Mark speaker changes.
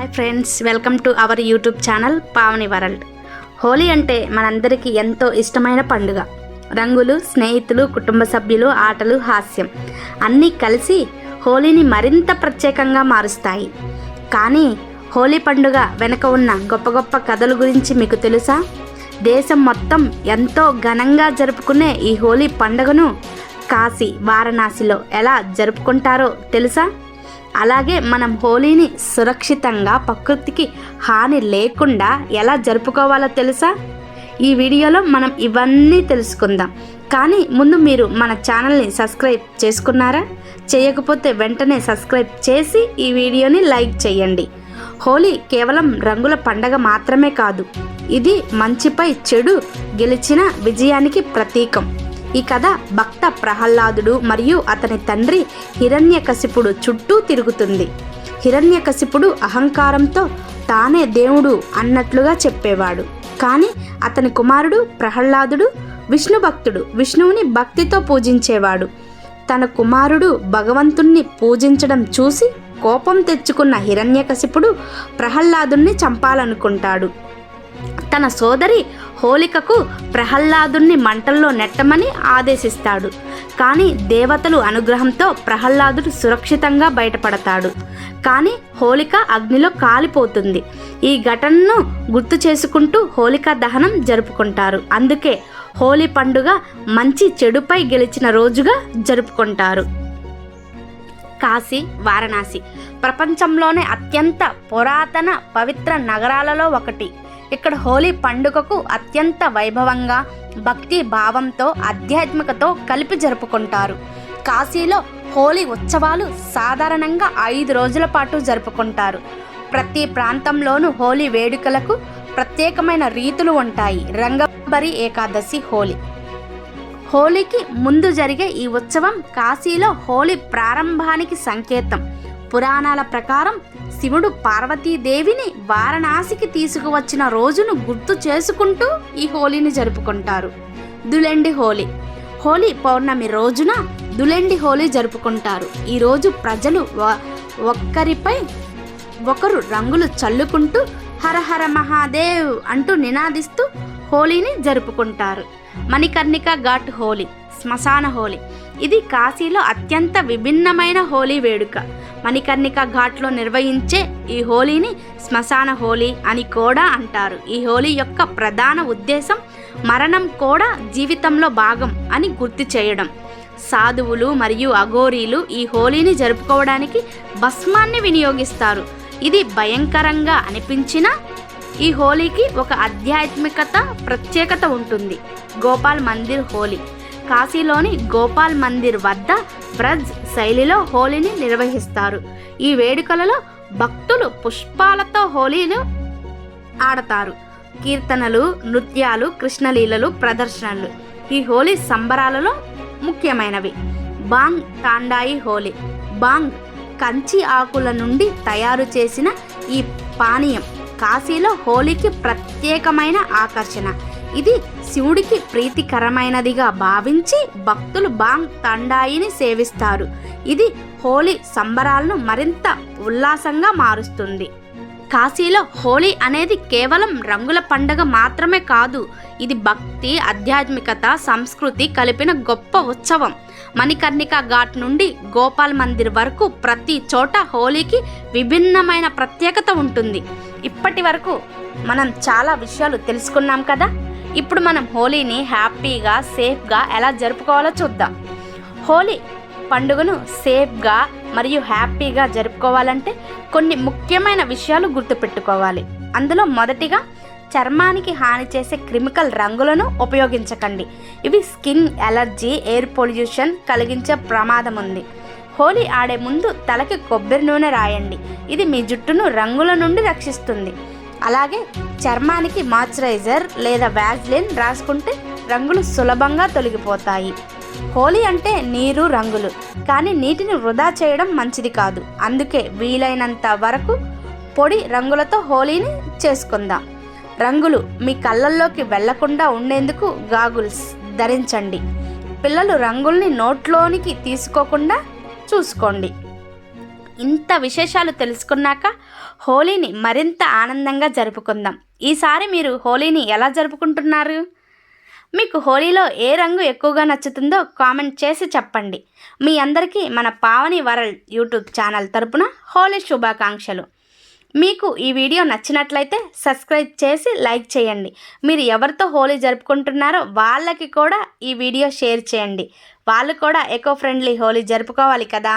Speaker 1: Hi friends welcome to our YouTube channel Pavani world Holi అంటే మనందరికీ ఎంతో ఇష్టమైన పండుగ రంగులు స్నేహితులు కుటుంబ సభ్యులు ఆటలు హాస్యం అన్నీ కలిసి హోలీని మరింత ప్రత్యేకంగా మారుస్తాయి కానీ హోలీ పండుగ వెనుక ఉన్న గొప్ప గొప్ప కథల గురించి మీకు తెలుసా దేశం మొత్తం ఎంతో ఘనంగా జరుపుకునే ఈ హోలీ పండుగను కాశీ వారణాసిలో ఎలా జరుపుకుంటారో తెలుసా అలాగే మనం హోలీని సురక్షితంగా ప్రకృతికి హాని లేకుండా ఎలా జరుపుకోవాలో తెలుసా? ఈ వీడియోలో మనం ఇవన్నీ తెలుసుకుందాం. కానీ ముందు మీరు మన ఛానల్ని సబ్స్క్రైబ్ చేసుకున్నారా? చేయకపోతే వెంటనే సబ్స్క్రైబ్ చేసి ఈ వీడియోని లైక్ చేయండి. హోలీ కేవలం రంగుల పండగ మాత్రమే కాదు ఇది మంచిపై చెడు గెలిచిన విజయానికి ప్రతీకం. ఈ కథ భక్త ప్రహ్లాదుడు మరియు అతని తండ్రి హిరణ్యకశిపుడు చుట్టూ తిరుగుతుంది. హిరణ్యకశిపుడు అహంకారంతో తానే దేవుడు అన్నట్లుగా చెప్పేవాడు. కానీ అతని కుమారుడు ప్రహ్లాదుడు విష్ణు భక్తుడు విష్ణువుని భక్తితో పూజించేవాడు. తన కుమారుడు భగవంతుణ్ణి పూజించడం చూసి కోపం తెచ్చుకున్న హిరణ్యకశిపుడు ప్రహ్లాదుణ్ణి చంపాలనుకుంటాడు. తన సోదరి హోలికకు ప్రహ్లాదుణ్ణి మంటల్లో నెట్టమని ఆదేశిస్తాడు. కానీ దేవతలు అనుగ్రహంతో ప్రహ్లాదుడు సురక్షితంగా బయటపడతాడు. కానీ హోలిక అగ్నిలో కాలిపోతుంది. ఈ ఘటనను గుర్తు చేసుకుంటూ హోలికా దహనం జరుపుకుంటారు. అందుకే హోలీ పండుగ మంచి చెడుపై గెలిచిన రోజుగా జరుపుకుంటారు. కాశీ వారణాసి ప్రపంచంలోనే అత్యంత పురాతన పవిత్ర నగరాలలో ఒకటి. ఇక్కడ హోలీ పండుగకు అత్యంత వైభవంగా భక్తి భావంతో ఆధ్యాత్మికతో కలిపి జరుపుకుంటారు. కాశీలో హోలీ ఉత్సవాలు సాధారణంగా ఐదు రోజుల పాటు జరుపుకుంటారు. ప్రతి ప్రాంతంలోనూ హోలీ వేడుకలకు ప్రత్యేకమైన రీతులు ఉంటాయి. రంగబరి ఏకాదశి హోలీ. హోలీకి ముందు జరిగే ఈ ఉత్సవం కాశీలో హోలీ ప్రారంభానికి సంకేతం. పురాణాల ప్రకారం శివుడు పార్వతీదేవిని వారణాసికి తీసుకువచ్చిన రోజును గుర్తు చేసుకుంటూ ఈ హోలీని జరుపుకుంటారు. దులెండి హోలీ. హోలీ పౌర్ణమి రోజున దులెండి హోలీ జరుపుకుంటారు. ఈరోజు ప్రజలు వ- ఒక్కరిపై ఒకరు రంగులు చల్లుకుంటూ హర హర మహాదేవ్ అంటూ నినాదిస్తూ హోలీని జరుపుకుంటారు. మణికర్ణిక ఘాట్ హోలీ శ్మశాన హోలీ. ఇది కాశీలో అత్యంత విభిన్నమైన హోలీ వేడుక. మణికర్ణిక ఘాట్లో నిర్వహించే ఈ హోలీని శ్మశాన హోలీ అని కూడా అంటారు. ఈ హోలీ యొక్క ప్రధాన ఉద్దేశం మరణం కూడా జీవితంలో భాగం అని గుర్తు చేయడం. సాధువులు మరియు అఘోరీలు ఈ హోలీని జరుపుకోవడానికి భస్మాన్ని వినియోగిస్తారు. ఇది భయంకరంగా అనిపించినా ఈ హోలీకి ఒక ఆధ్యాత్మికత ప్రత్యేకత ఉంటుంది. గోపాల్ మందిర్ హోలీ. కాశీలోని గోపాల్ మందిర్ వద్ద బ్రజ్ శైలిలో హోలీని నిర్వహిస్తారు. ఈ వేడుకలలో భక్తులు పుష్పాలతో హోలీలు ఆడతారు. కీర్తనలు నృత్యాలు కృష్ణలీలలు ప్రదర్శనలు. ఈ హోలీ సంబరాలలో ముఖ్యమైనవి. బాంగ్ తాండాయి హోలీ. బాంగ్ కంచి ఆకుల నుండి తయారు చేసిన ఈ పానీయం కాశీలో హోలీకి ప్రత్యేకమైన ఆకర్షణ. ఇది శివుడికి ప్రీతికరమైనదిగా భావించి భక్తులు బాంగ్ తండాయిని సేవిస్తారు. ఇది హోలీ సంబరాలను మరింత ఉల్లాసంగా మారుస్తుంది. కాశీలో హోలీ అనేది కేవలం రంగుల పండగ మాత్రమే కాదు ఇది భక్తి ఆధ్యాత్మికత సంస్కృతి కలిపిన గొప్ప ఉత్సవం. మణికర్ణిక ఘాట్ నుండి గోపాల్ మందిర్ వరకు ప్రతి చోట హోలీకి విభిన్నమైన ప్రత్యేకత ఉంటుంది. ఇప్పటి వరకు మనం చాలా విషయాలు తెలుసుకున్నాం కదా? ఇప్పుడు మనం హోలీని హ్యాపీగా సేఫ్గా ఎలా జరుపుకోవాలో చూద్దాం. హోలీ పండుగను సేఫ్గా మరియు హ్యాపీగా జరుపుకోవాలంటే కొన్ని ముఖ్యమైన విషయాలు గుర్తుపెట్టుకోవాలి. అందులో మొదటిగా చర్మానికి హాని చేసే క్రిమికల్ రంగులను ఉపయోగించకండి. ఇవి స్కిన్ ఎలర్జీ ఎయిర్ పొల్యూషన్ కలిగించే ప్రమాదం ఉంది. హోలీ ఆడే ముందు తలకి కొబ్బరి నూనె రాయండి. ఇది మీ జుట్టును రంగుల నుండి రక్షిస్తుంది. అలాగే చర్మానికి మాయిశ్చరైజర్ లేదా వ్యాజ్లిన్ రాసుకుంటే రంగులు సులభంగా తొలగిపోతాయి. హోలీ అంటే నీరు రంగులు. కానీ నీటిని వృధా చేయడం మంచిది కాదు. అందుకే వీలైనంత వరకు పొడి రంగులతో హోలీని చేసుకుందాం. రంగులు మీ కళ్ళల్లోకి వెళ్ళకుండా ఉండేందుకు గాగుల్స్ ధరించండి. పిల్లలు రంగుల్ని నోట్లోనికి తీసుకోకుండా చూసుకోండి. ఇంత విశేషాలు తెలుసుకున్నాక హోలీని మరింత ఆనందంగా జరుపుకుందాం. ఈసారి మీరు హోలీని ఎలా జరుపుకుంటున్నారు? మీకు హోలీలో ఏ రంగు ఎక్కువగా నచ్చుతుందో కామెంట్ చేసి చెప్పండి. మీ అందరికీ మన పావని వరల్డ్ యూట్యూబ్ ఛానల్ తరపున హోలీ శుభాకాంక్షలు. మీకు ఈ వీడియో నచ్చినట్లయితే సబ్స్క్రైబ్ చేసి లైక్ చేయండి. మీరు ఎవరితో హోలీ జరుపుకుంటున్నారో వాళ్ళకి కూడా ఈ వీడియో షేర్ చేయండి. వాళ్ళు కూడా ఎకో ఫ్రెండ్లీ హోలీ జరుపుకోవాలి కదా.